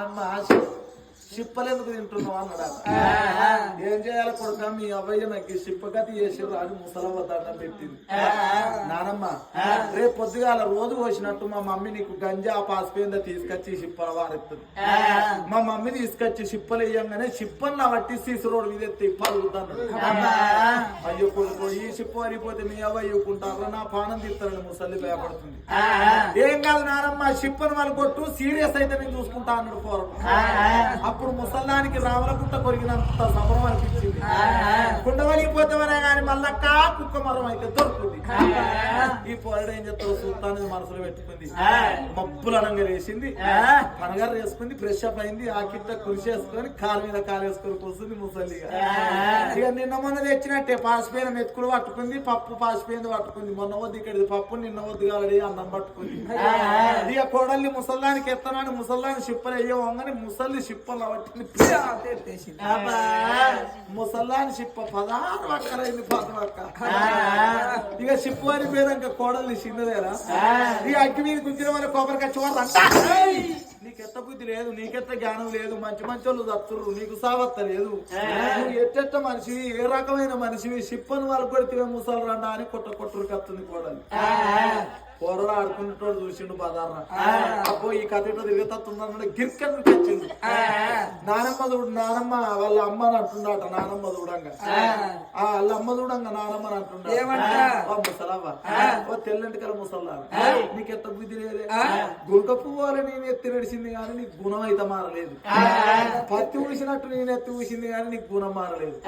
అమ్మ చిప్పలెందుకు తింటున్నావు అన్నాడు ఏం చేయాలి కొడుక? మీ అవ్వయ్య నాకు చిప్పగతి చేసి రాని ముసలవ్వ దండం పెట్టింది. నానమ్మ రేపు పొద్దుగాల రోజు పోసినట్టు మా మమ్మీ నీకు గంజా పాసిపోయిందో తీసుకొచ్చి చిప్పల వారెత్తుంది. మా మమ్మీ తీసుకొచ్చి చిప్పలు వేయంగానే చిప్పల్ని పట్టి సీసరోడు మీద ఎత్తి పలుగుతాను అయ్యో కొడుకు ఈ చిప్ప వరిపోతే మీ అవ్వ నా పానం తీస్తారని ముసలి భయపడుతుంది. ఏం కాదు నానమ్మ చిప్పను వాళ్ళు కొట్టు సీరియస్ అయితే నేను చూసుకుంటా అన్నాడు పోరం. అప్పుడు ముసల్లానికి రామలకుంట కొరిగినంత సంబరం అనిపించింది. కుండవలిగిపోతామనే కానీ మళ్ళక్క కుక్క మరం అయితే దొరుకుతుంది. ఈ పోరడు ఏం చెప్తారు సుల్తాన్ మనసులో పెట్టుకుంది. మబ్బులు అనంగా వేసింది. పనగారు వేసుకుంది ఫ్రెష్ అప్ అయింది ఆ కింద కృషి వేసుకొని కాలు మీద కాలు వేసుకొని కూర్చుంది ముసలిగా ఇక నిన్న మొన్న తెచ్చినట్టే పాసిపోయిన మెతుకులు పట్టుకుంది పప్పు పాసిపోయింది పట్టుకుంది. మొన్న వద్దు ఇక్కడ పప్పు నిన్న వద్దు కాలడి అన్నం పట్టుకుంది. ఇక కోడల్ని ముసల్లానికి ఎత్తనాని ముసల్లాని షిప్పలు అయ్యే వంగని ముసల్లి షిప్పలు పట్టుకుని ముసల్లాని షిప్ప పదహారు అక్కరైంది పదవక్క ఇక షిప్పు అని పేరంక కోడల్ని చిన్నదేరా. ఈ అగ్గి మీద గుంజిన వల్ల కొబ్బరికాయ చూడంట నీకెత్త బుద్ధి లేదు నీకెత్త జ్ఞానం లేదు. మంచి మంచి వాళ్ళు తత్తుర్రు నీకు సావత్త లేదు. నువ్వు ఎట్టెట్ట మనిషివి ఏ రకమైన మనిషివి? షిప్పను వాళ్ళు కొడితే ముసలు రండా అని కొట్ట కొట్టురు కత్తుంది కోడలు కూరలు ఆడుకునేటోడు చూసిండు బదార అబ్బో ఈ కథ ఇట్లా తిరుగుతుందన్నాడు గిర్కన్ నానమ్మ చూడు నానమ్మ వాళ్ళ అమ్మని అంటుండట నానమ్మ చూడంగా. ఆ. వాళ్ళ అమ్మ చూడంగా నానమ్మని అంటుండ ఓ ముసలవ్వ. ఓ తెల్లంటికల ముసల్లా నీకెంత బుద్ధి లేదే? గుంక పువ్వాలి నేను ఎత్తి నడిచింది కానీ నీకు గుణం అయితే మారలేదు. పత్తి ఊసినట్టు నేను ఎత్తి ఊసింది కానీ నీకు గుణం మారలేదు.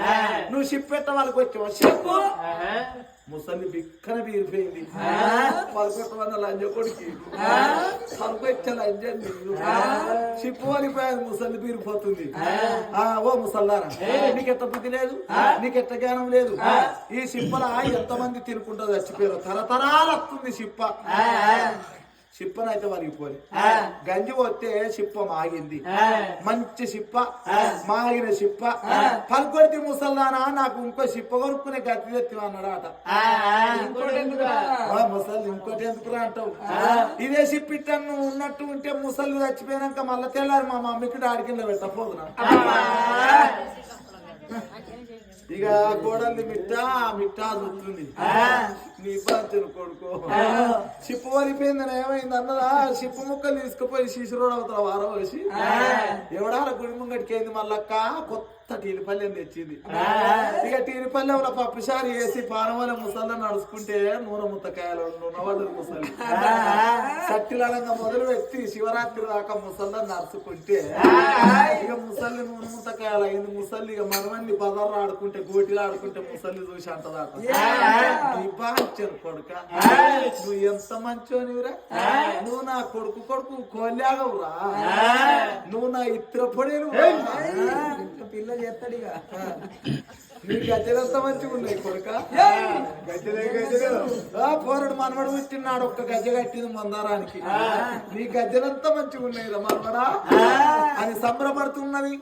నువ్వు షిప్పెట్ట వాళ్ళకి వచ్చావు షిప్పు ముసలి బిక్కన బీరిపోయింది. పలుకొట్టమన్న లంజ కొడుకి. పలుకొచ్చే లంజ చిప్పు వలిపోయింది ముసలి బీరిపోతుంది. ఆ. ఓ ముసల్లారా నీకెట్ట బుద్ధి లేదు? నీకెట్ట జ్ఞానం లేదు? ఈ చిప్పల ఎంతమంది తినుకుంటా చచ్చిపోయారు. తరతరాలు వస్తుంది చిప్ప చిప్పనైతే వలిగిపోయి గంజి పోతే చిప్ప మాగింది. మంచి చిప్ప మాగిన చిప్ప పలుకొడితే ముసల్దానా నాకు ఇంకో చిప్ప కొనుక్కునే గతి తెత్తి అన్నాడట. ముసలి ఇంకోటి ఎందుకు అంటావు? ఇదే చిప్పిట్టాను నువ్వు ఉన్నట్టు ఉంటే ముసలి చచ్చిపోయినాక మళ్ళా తెల్లారి మా మమ్మీకి డాడి కింద పెట్టపోదునా ఇక గోడల్ని మిట్టా మిట్టా చూస్తుంది. నీ బాధ్యత కొడుకో చిప్పు వలిపోయిందని ఏమైంది అన్నదా? చిప్పు ముక్కలు తీసుకుపోయి శిశురోడు అవుతావు వారం వేసి ఎవడాల గుడి ముంగటికేంది మళ్ళక్క కొత్త టీనిపల్లెని తెచ్చింది. ఇక టీనిపల్లెంలో పప్పుసారి వేసి పానవల ముసల్ల నడుచుకుంటే నూనె ముత్తకాయలు నూనె వాళ్ళు ముసలి సట్టిలంగా మొదలు పెట్టి శివరాత్రి దాకా ముసల్ల నడుచుకుంటే ఇక ముసల్లి నూనె ముత్తకాయలు అయింది. ముసల్లి ఇక మనవన్ని బజార్లో ఆడుకుంటే గోటిలో ఆడుకుంటే ముసల్లి చూసి అంటదాట బాంచను కొడుక. నువ్వు ఎంత మంచోనివిరా? నువ్వు నా కొడుకు కొడుకు కోల్యాగవురా నువ్వు నా ఇత్ర పొడిను పిల్ల చేస్తాడు ఇక నీ గజ్జలంతా మంచిగా ఉన్నాయి కొడుక? గజ్జలే గజ్జలు. ఆ పోరడు మనవడు పుట్టినాడు ఒక్క గజ్జ కట్టింది మందారానికి. నీ గజ్జలంతా మంచిగా ఉన్నాయి రా మనవడా అని సంబరపడుతున్నది